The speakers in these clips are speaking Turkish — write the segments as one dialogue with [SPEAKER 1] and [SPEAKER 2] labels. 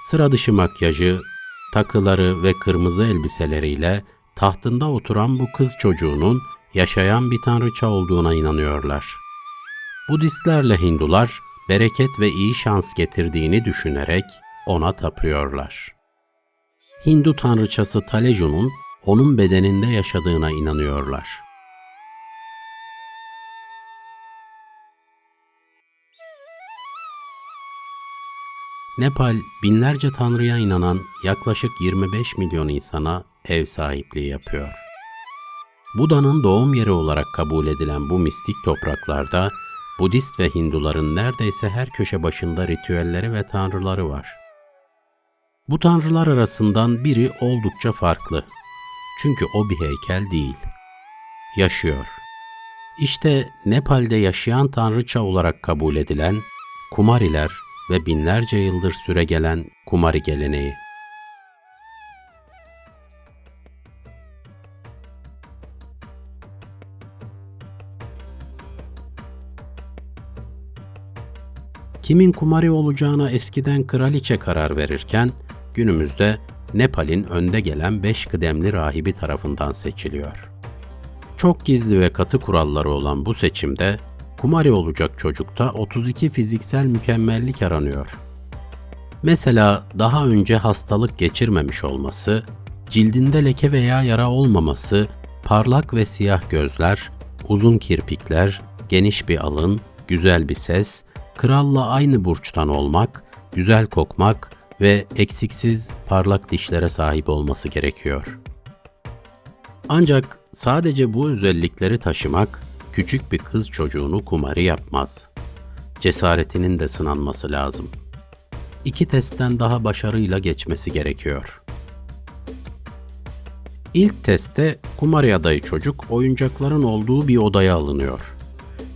[SPEAKER 1] Sıra dışı makyajı, takıları ve kırmızı elbiseleriyle tahtında oturan bu kız çocuğunun yaşayan bir tanrıça olduğuna inanıyorlar. Budistlerle Hindular bereket ve iyi şans getirdiğini düşünerek ona tapıyorlar. Hindu tanrıçası Taleju'nun onun bedeninde yaşadığına inanıyorlar. Nepal binlerce tanrıya inanan yaklaşık 25 milyon insana ev sahipliği yapıyor. Buda'nın doğum yeri olarak kabul edilen bu mistik topraklarda Budist ve Hinduların neredeyse her köşe başında ritüelleri ve tanrıları var. Bu tanrılar arasından biri oldukça farklı. Çünkü o bir heykel değil. Yaşıyor. İşte Nepal'de yaşayan tanrıça olarak kabul edilen Kumariler ve binlerce yıldır süregelen Kumari geleneği. Kimin Kumari olacağına eskiden kraliçe karar verirken günümüzde Nepal'in önde gelen beş kıdemli rahibi tarafından seçiliyor. Çok gizli ve katı kuralları olan bu seçimde Kumari olacak çocukta 32 fiziksel mükemmellik aranıyor. Mesela daha önce hastalık geçirmemiş olması, cildinde leke veya yara olmaması, parlak ve siyah gözler, uzun kirpikler, geniş bir alın, güzel bir ses, kralla aynı burçtan olmak, güzel kokmak ve eksiksiz parlak dişlere sahip olması gerekiyor. Ancak sadece bu özellikleri taşımak küçük bir kız çocuğunu kumarı yapmaz. Cesaretinin de sınanması lazım. İki testten daha başarıyla geçmesi gerekiyor. İlk testte kumari adayı çocuk oyuncakların olduğu bir odaya alınıyor.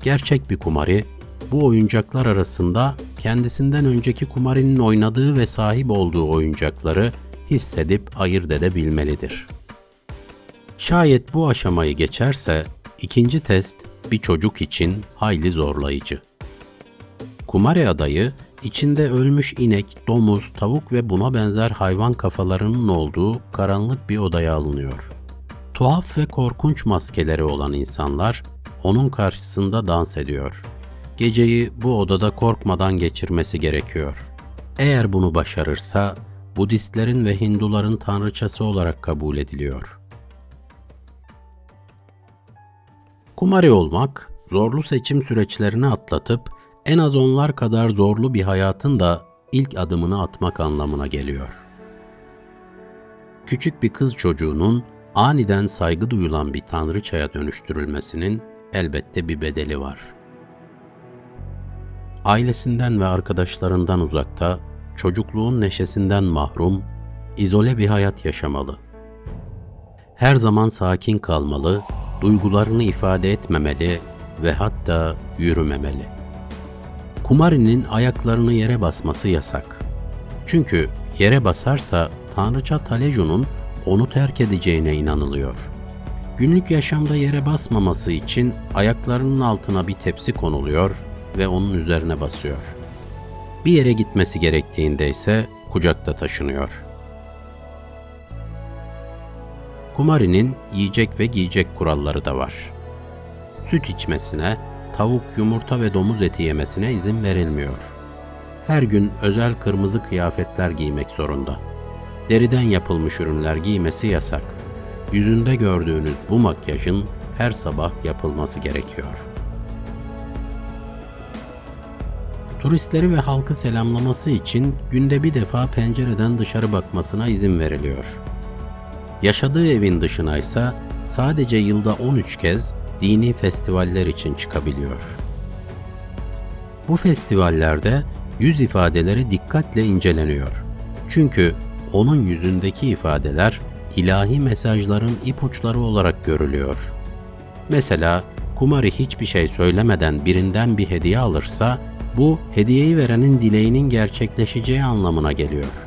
[SPEAKER 1] Gerçek bir kumari bu oyuncaklar arasında kendisinden önceki kumarinin oynadığı ve sahip olduğu oyuncakları hissedip ayırt edebilmelidir. Şayet bu aşamayı geçerse ikinci test bir çocuk için hayli zorlayıcı. Kumare adayı içinde ölmüş inek, domuz, tavuk ve buna benzer hayvan kafalarının olduğu karanlık bir odaya alınıyor. Tuhaf ve korkunç maskeleri olan insanlar onun karşısında dans ediyor. Geceyi bu odada korkmadan geçirmesi gerekiyor. Eğer bunu başarırsa Budistlerin ve Hinduların tanrıçası olarak kabul ediliyor. Kumari olmak, zorlu seçim süreçlerini atlatıp en az onlar kadar zorlu bir hayatın da ilk adımını atmak anlamına geliyor. Küçük bir kız çocuğunun aniden saygı duyulan bir tanrıçaya dönüştürülmesinin elbette bir bedeli var. Ailesinden ve arkadaşlarından uzakta, çocukluğun neşesinden mahrum, izole bir hayat yaşamalı. Her zaman sakin kalmalı, duygularını ifade etmemeli ve hatta yürümemeli. Kumari'nin ayaklarını yere basması yasak. Çünkü yere basarsa Tanrıça Taleju'nun onu terk edeceğine inanılıyor. Günlük yaşamda yere basmaması için ayaklarının altına bir tepsi konuluyor ve onun üzerine basıyor. Bir yere gitmesi gerektiğinde ise kucakta taşınıyor. Kumari'nin yiyecek ve giyecek kuralları da var. Süt içmesine, tavuk, yumurta ve domuz eti yemesine izin verilmiyor. Her gün özel kırmızı kıyafetler giymek zorunda. Deriden yapılmış ürünler giymesi yasak. Yüzünde gördüğünüz bu makyajın her sabah yapılması gerekiyor. Turistleri ve halkı selamlaması için günde bir defa pencereden dışarı bakmasına izin veriliyor. Yaşadığı evin dışına ise sadece yılda 13 kez dini festivaller için çıkabiliyor. Bu festivallerde yüz ifadeleri dikkatle inceleniyor. Çünkü onun yüzündeki ifadeler ilahi mesajların ipuçları olarak görülüyor. Mesela Kumari hiçbir şey söylemeden birinden bir hediye alırsa bu hediyeyi verenin dileğinin gerçekleşeceği anlamına geliyor.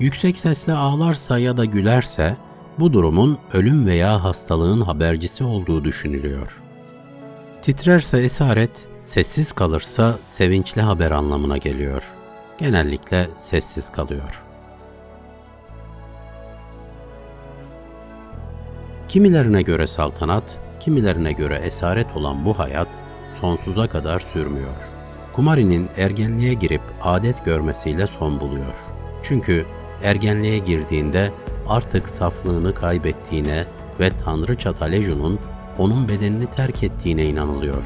[SPEAKER 1] Yüksek sesle ağlarsa ya da gülerse bu durumun ölüm veya hastalığın habercisi olduğu düşünülüyor. Titrerse esaret, sessiz kalırsa sevinçli haber anlamına geliyor. genellikle sessiz kalıyor. Kimilerine göre saltanat, kimilerine göre esaret olan bu hayat sonsuza kadar sürmüyor. Kumari'nin ergenliğe girip adet görmesiyle son buluyor. Çünkü ergenliğe girdiğinde artık saflığını kaybettiğine ve Tanrı Çataleju'nun onun bedenini terk ettiğine inanılıyor.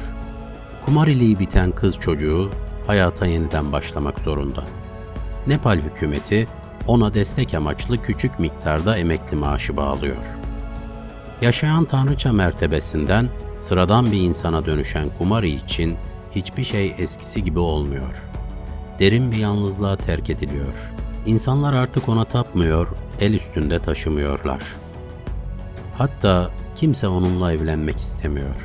[SPEAKER 1] Kumariliği biten kız çocuğu hayata yeniden başlamak zorunda. Nepal hükümeti ona destek amaçlı küçük miktarda emekli maaşı bağlıyor. Yaşayan tanrıça mertebesinden sıradan bir insana dönüşen Kumari için hiçbir şey eskisi gibi olmuyor. Derin bir yalnızlığa terk ediliyor. İnsanlar artık ona tapmıyor, el üstünde taşımıyorlar. Hatta kimse onunla evlenmek istemiyor.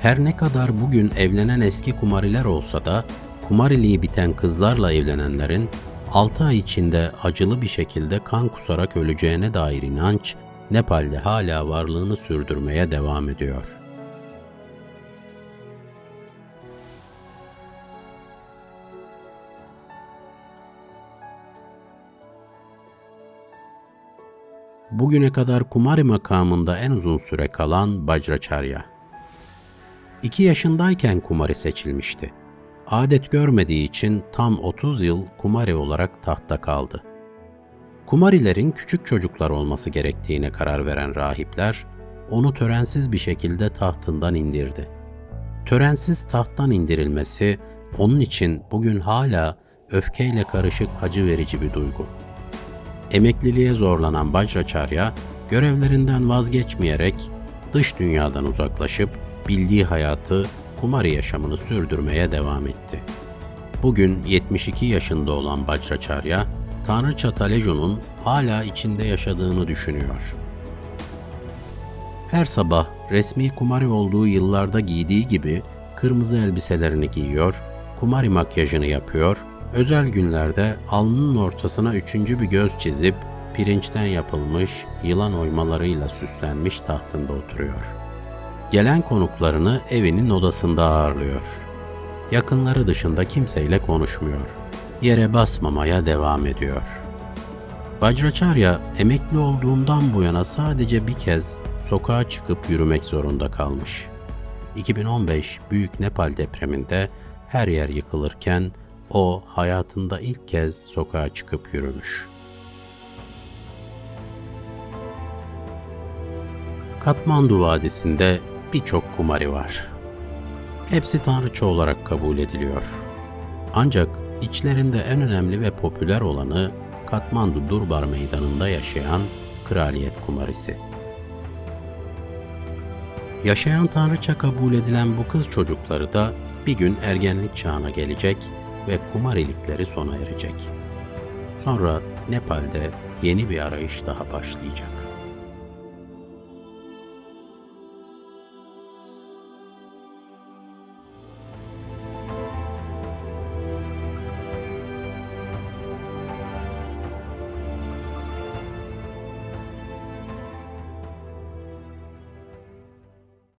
[SPEAKER 1] Her ne kadar bugün evlenen eski kumariler olsa da kumariliği biten kızlarla evlenenlerin 6 ay içinde acılı bir şekilde kan kusarak öleceğine dair inanç Nepal'de hala varlığını sürdürmeye devam ediyor. Bugüne kadar Kumari makamında en uzun süre kalan Bajracharya. 2 yaşındayken Kumari seçilmişti. Adet görmediği için tam 30 yıl Kumari olarak tahtta kaldı. Kumarilerin küçük çocuklar olması gerektiğine karar veren rahipler, onu törensiz bir şekilde tahtından indirdi. Törensiz tahttan indirilmesi, onun için bugün hala öfkeyle karışık acı verici bir duygu. Emekliliğe zorlanan Bajracharya, görevlerinden vazgeçmeyerek dış dünyadan uzaklaşıp bildiği hayatı, kumari yaşamını sürdürmeye devam etti. Bugün 72 yaşında olan Bajracharya, Tanrıça Talejo'nun hala içinde yaşadığını düşünüyor. Her sabah resmi kumari olduğu yıllarda giydiği gibi kırmızı elbiselerini giyiyor, kumari makyajını yapıyor, özel günlerde alnının ortasına üçüncü bir göz çizip pirinçten yapılmış yılan oymalarıyla süslenmiş tahtında oturuyor. Gelen konuklarını evinin odasında ağırlıyor. Yakınları dışında kimseyle konuşmuyor yere basmamaya devam ediyor. Bajracharya emekli olduğundan bu yana sadece bir kez sokağa çıkıp yürümek zorunda kalmış. 2015 Büyük Nepal depreminde her yer yıkılırken o hayatında ilk kez sokağa çıkıp yürümüş. Katmandu Vadisi'nde birçok kumari var. Hepsi tanrıça olarak kabul ediliyor. Ancak İçlerinde en önemli ve popüler olanı Katmandu Durbar Meydanı'nda yaşayan kraliyet kumarisi. Yaşayan tanrıça kabul edilen bu kız çocukları da bir gün ergenlik çağına gelecek ve kumarilikleri sona erecek. Sonra Nepal'de yeni bir arayış daha başlayacak.